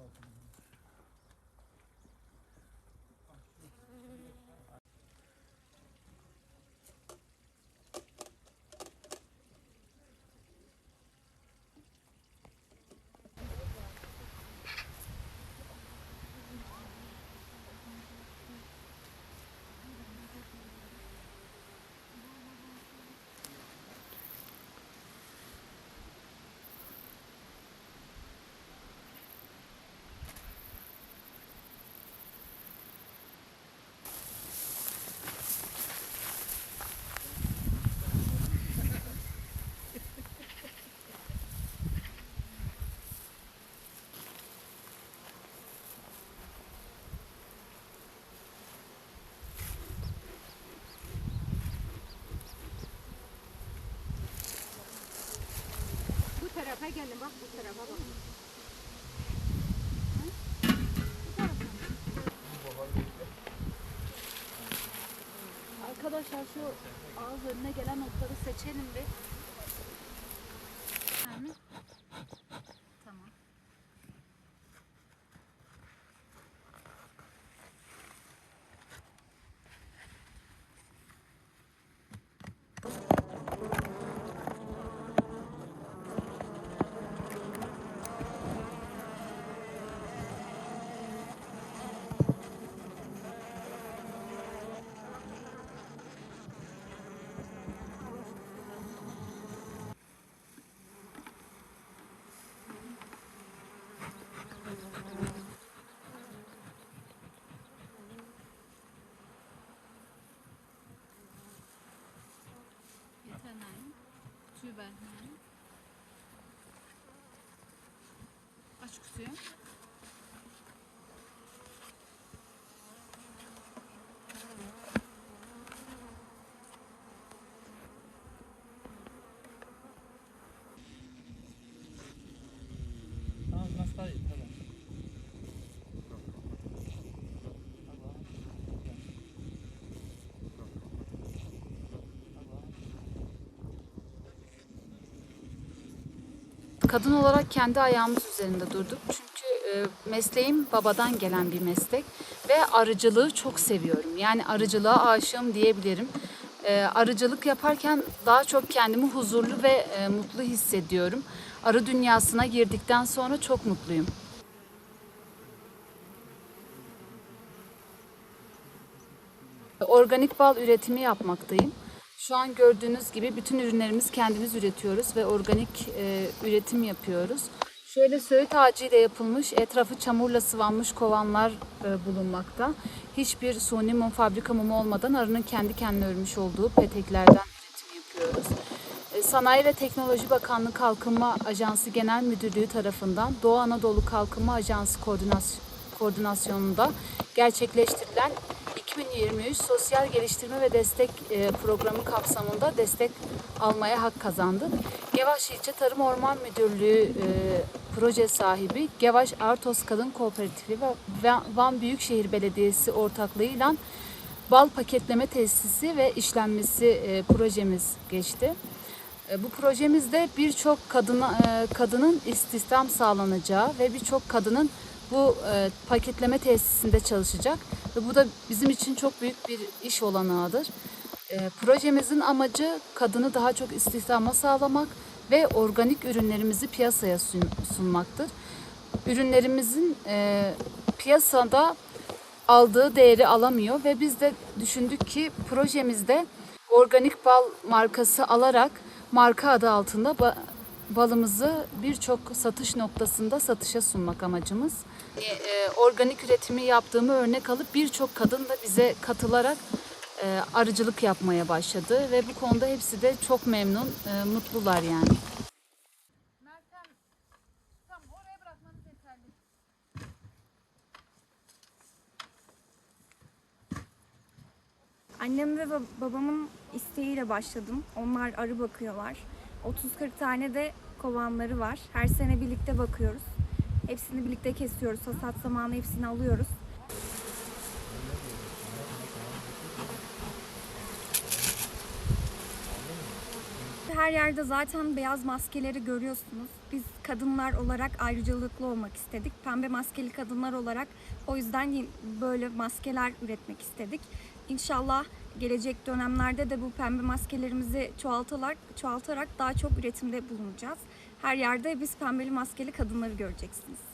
Bu tarafa gelin bak bu tarafa bak. Arkadaşlar şu ağız önüne gelen otları seçelim bir. Ver Naim. Aç kutuyu. Tamam nasıl daha iyi tamam. Kadın olarak kendi ayağımız üzerinde durduk. Çünkü e, mesleğim babadan gelen bir meslek ve arıcılığı çok seviyorum. Yani arıcılığa aşığım diyebilirim. E, arıcılık yaparken daha çok kendimi huzurlu ve e, mutlu hissediyorum. Arı dünyasına girdikten sonra çok mutluyum. Organik bal üretimi yapmaktayım. Şu an gördüğünüz gibi bütün ürünlerimiz kendimiz üretiyoruz ve organik e, üretim yapıyoruz. Şöyle söğüt ağacı ile yapılmış, etrafı çamurla sıvanmış kovanlar e, bulunmakta. Hiçbir suni mum, fabrika mumu olmadan arının kendi kendine örmüş olduğu peteklerden üretim yapıyoruz. E, Sanayi ve Teknoloji Bakanlığı Kalkınma Ajansı Genel Müdürlüğü tarafından Doğu Anadolu Kalkınma Ajansı koordinas- koordinasyonunda gerçekleştirilen 2023 Sosyal Geliştirme ve Destek e, Programı kapsamında destek almaya hak kazandı. Gevaş İlçe Tarım Orman Müdürlüğü e, proje sahibi Gevaş Artos Kadın Kooperatifi ve Van Büyükşehir Belediyesi ortaklığıyla bal paketleme tesisi ve işlenmesi e, projemiz geçti. Bu projemizde birçok kadına, kadının istihdam sağlanacağı ve birçok kadının bu e, paketleme tesisinde çalışacak ve bu da bizim için çok büyük bir iş olanağıdır. E, Projemizin amacı kadını daha çok istihdama sağlamak ve organik ürünlerimizi piyasaya sun- sunmaktır. Ürünlerimizin e, piyasada aldığı değeri alamıyor ve biz de düşündük ki projemizde organik bal markası alarak marka adı altında balımızı birçok satış noktasında satışa sunmak amacımız. E, organik üretimi yaptığımı örnek alıp birçok kadın da bize katılarak e, arıcılık yapmaya başladı ve bu konuda hepsi de çok memnun, e, mutlular yani. Annem ve bab- babamın isteğiyle başladım. Onlar arı bakıyorlar. 30-40 tane de kovanları var. Her sene birlikte bakıyoruz. Hepsini birlikte kesiyoruz. Hasat zamanı hepsini alıyoruz. Her yerde zaten beyaz maskeleri görüyorsunuz. Biz kadınlar olarak ayrıcalıklı olmak istedik. Pembe maskeli kadınlar olarak o yüzden böyle maskeler üretmek istedik. İnşallah gelecek dönemlerde de bu pembe maskelerimizi çoğaltarak, çoğaltarak daha çok üretimde bulunacağız. Her yerde biz pembeli maskeli kadınları göreceksiniz.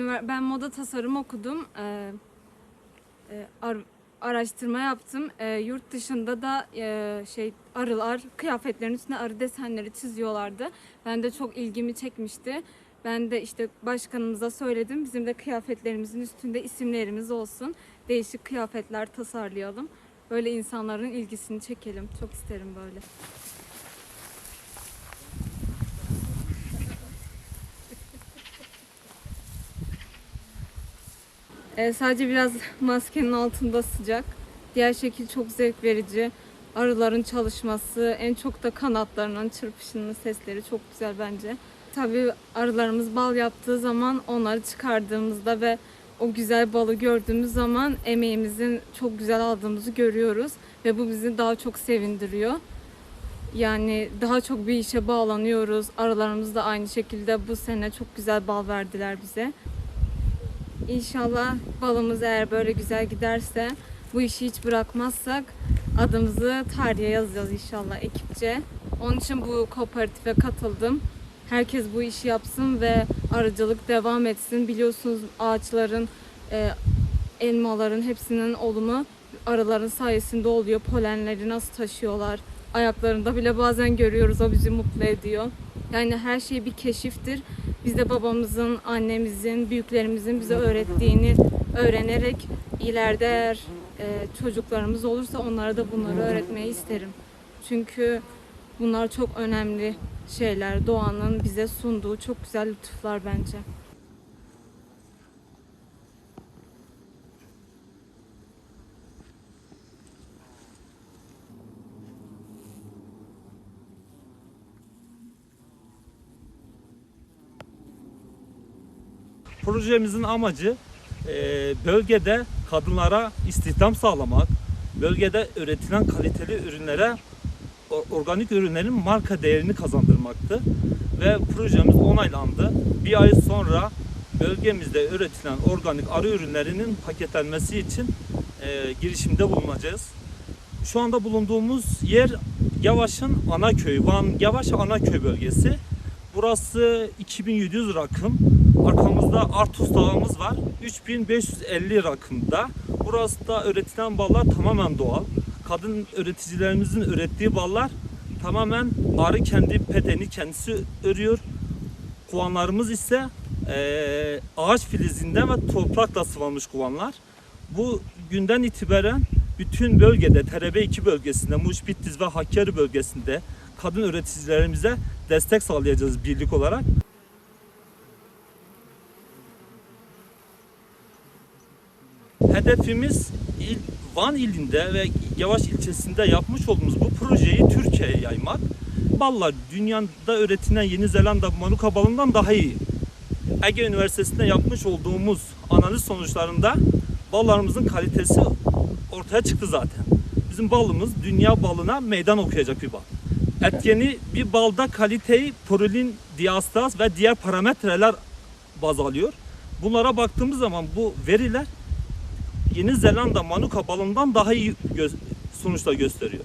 Ben moda tasarım okudum. Ee, e, ar- araştırma yaptım. Ee, yurt dışında da e, şey arılar kıyafetlerin üstüne arı desenleri çiziyorlardı. Ben de çok ilgimi çekmişti. Ben de işte başkanımıza söyledim. Bizim de kıyafetlerimizin üstünde isimlerimiz olsun. Değişik kıyafetler tasarlayalım. Böyle insanların ilgisini çekelim. Çok isterim böyle. Ee, sadece biraz maskenin altında sıcak. Diğer şekil çok zevk verici. Arıların çalışması, en çok da kanatlarının çırpışının sesleri çok güzel bence. Tabii arılarımız bal yaptığı zaman onları çıkardığımızda ve o güzel balı gördüğümüz zaman emeğimizin çok güzel aldığımızı görüyoruz ve bu bizi daha çok sevindiriyor. Yani daha çok bir işe bağlanıyoruz. Arılarımız da aynı şekilde bu sene çok güzel bal verdiler bize. İnşallah balımız eğer böyle güzel giderse bu işi hiç bırakmazsak adımızı tarihe yazacağız inşallah ekipçe. Onun için bu kooperatife katıldım. Herkes bu işi yapsın ve arıcılık devam etsin. Biliyorsunuz ağaçların, e, elmaların hepsinin olumu arıların sayesinde oluyor. Polenleri nasıl taşıyorlar. Ayaklarında bile bazen görüyoruz. O bizi mutlu ediyor. Yani her şey bir keşiftir. Biz babamızın, annemizin, büyüklerimizin bize öğrettiğini öğrenerek ileride eğer e, çocuklarımız olursa onlara da bunları öğretmeyi isterim. Çünkü bunlar çok önemli şeyler. Doğanın bize sunduğu çok güzel lütuflar bence. Projemizin amacı e, bölgede kadınlara istihdam sağlamak, bölgede üretilen kaliteli ürünlere organik ürünlerin marka değerini kazandırmaktı. Ve projemiz onaylandı. Bir ay sonra bölgemizde üretilen organik arı ürünlerinin paketlenmesi için e, girişimde bulunacağız. Şu anda bulunduğumuz yer Yavaş'ın ana köyü, Van Yavaş ana köy bölgesi. Burası 2700 rakım. Arkamızda Artus Dağımız var. 3550 rakımda. Burası da üretilen ballar tamamen doğal. Kadın üreticilerimizin ürettiği ballar tamamen arı kendi pedeni kendisi örüyor. Kovanlarımız ise eee, ağaç filizinden ve toprakla sıvanmış kovanlar. Bu günden itibaren bütün bölgede TRB2 bölgesinde, Muş, Bitlis ve Hakkari bölgesinde kadın üreticilerimize destek sağlayacağız birlik olarak. Hedefimiz il, Van ilinde ve Yavaş ilçesinde yapmış olduğumuz bu projeyi Türkiye'ye yaymak. Ballar dünyada üretilen Yeni Zelanda Manuka balından daha iyi. Ege Üniversitesi'nde yapmış olduğumuz analiz sonuçlarında ballarımızın kalitesi ortaya çıktı zaten. Bizim balımız dünya balına meydan okuyacak bir bal. Etkeni bir balda kaliteyi prolin, diastaz ve diğer parametreler baz alıyor. Bunlara baktığımız zaman bu veriler Yeni Zelanda Manuka balından daha iyi gö- sonuçlar gösteriyor.